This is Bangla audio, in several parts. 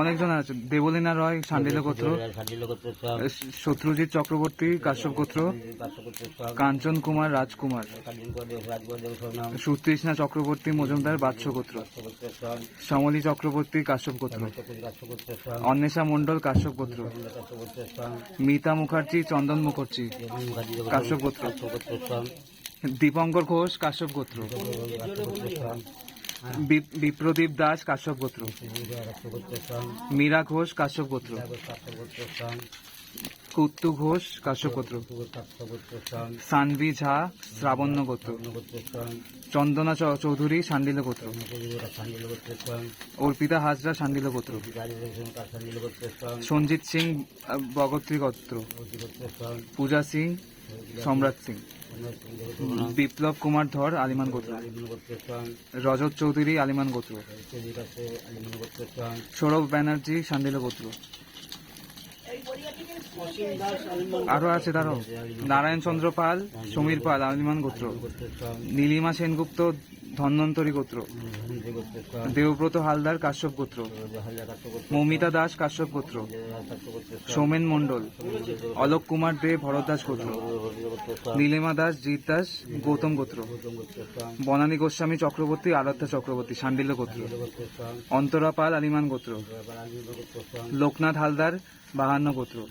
অনেকজন আছে দেবলীনা রয় শান্ডিল গোত্র, শত্রুজিৎ চক্রবর্তী, কাশ্যপ গোত্র, কাঞ্চন কুমার, রাজকুমার, সুতৃষ্ণা চক্রবর্তী, মজুমদার বাৎস গোত্র সমলী চক্রবর্তী, কাশ্যপ গোত্র, অন্বেষা মণ্ডল, কাশ্যপ গোত্র, মিতা মুখার্জি, চন্দন মুখার্জি, কাশ্যপ গোত্র, দীপঙ্কর ঘোষ, কাশ্যপ গোত্র বিপ্রদীপ দাস, কাশ্যপ গোত্র। মীরা ঘোষ, কাশ্যপ গোত্র। কুত্তু ঘোষ, কাশ্যপ গোত্র। সানভি ঝা, শ্রাবণ্য গোত্র। চন্দনা চৌধুরী শান্ডিল গোত্র। অর্পিতা হাজরা শান্ডিল গোত্র। সঞ্জিত সিং বগত্রী গোত্র পূজা সিং, সম্রাট সিং। বিপ্লব কুমার ধর, আলিমান গোত্র। রজত চৌধুরী, আলিমান গোত্র। সৌরভ ব্যানার্জি সান্দিল গোত্র। আরও আছে তারও নারায়ণ চন্দ্র পাল, সমীর পাল, আলিমান গোত্র। নীলিমা সেনগুপ্ত ধন্বন্তরী গোত্র। দেবব্রত হালদার কাশ্যপ গোত্র। মৌমিতা দাস কাশ্যপ গোত্র। সৌমেন মণ্ডল। অলোক কুমার দে ভরত দাস গোত্র। নীলিমা দাস জিৎ দাস গৌতম গোত্র। বনানী গোস্বামী চক্রবর্তী আরাধ্যা চক্রবর্তী শান্ডিল্য গোত্র। অন্তরা পাল আলিমান গোত্র। লোকনাথ হালদার বাহান্ন গোত্র।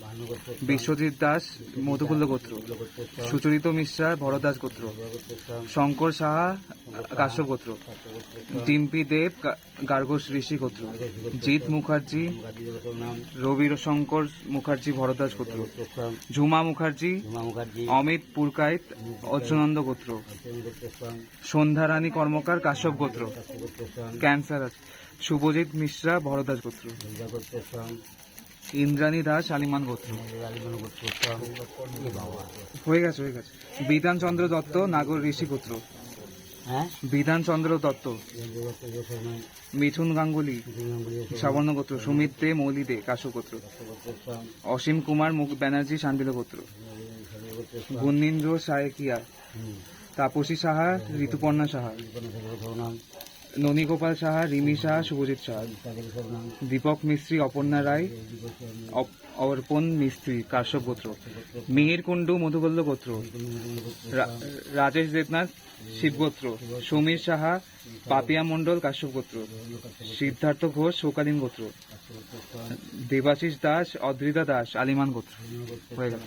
বিশ্বজিৎ দাস মধুকুল্ল গোত্র। সুচরিত মিশ্রা ভরদাস গোত্র। শঙ্কর সাহা কাশ্যপ গোত্র কাছে করতে ডিম্পি দেব গার্গস ঋষি গোত্র। জিৎ মুখার্জি গাড়ি দেব নাম রবি শঙ্কর মুখার্জি ভরদাস গোত্র। ঝুমা মুখার্জি, অমিত পুরকাইত অর্জুনন্দ গোত্র। সন্ধ্যারানী কর্মকার, কাশ্যপ গোত্র। ক্যান্সার আছে। শুভজিৎ মিশ্রা ভরদাস গোত্র। ইন্দ্রাণী দাস আলিমান গোত্র। হয়ে গেছে হয়ে গেছে। বিধান চন্দ্র দত্ত, নাগর ঋষি গোত্র। হ্যাঁ? বিধান চন্দ্র দত্ত মিঠুন গাঙ্গুলি সাবর্ণ গোত্র সুমিত দে মৌলি দে কাশু গোত্র অসীম কুমার মুখ ব্যানার্জি শান্তিল গোত্র গুন্নীন্দ্র সায়কিয়া তাপসী সাহা ঋতুপর্ণা সাহা। ননী গোপাল সাহা, রিমি সাহা, শুভজিৎ সাহা। দীপক মিস্ত্রি, অপর্ণা রায়। অর্পণ মিস্ত্রি, কাশ্যপ গোত্র। মিহির কুণ্ডু মধুবল্ল গোত্র। রাজেশ দেবনাথ শিবগোত্র সমীর সাহা, পাপিয়া মণ্ডল, কাশ্যপ গোত্র। সিদ্ধার্থ ঘোষ, শোকালীন গোত্র। দেবাশিস দাস, অদ্রিতা দাস, আলিমান গোত্র। হয়ে গেল।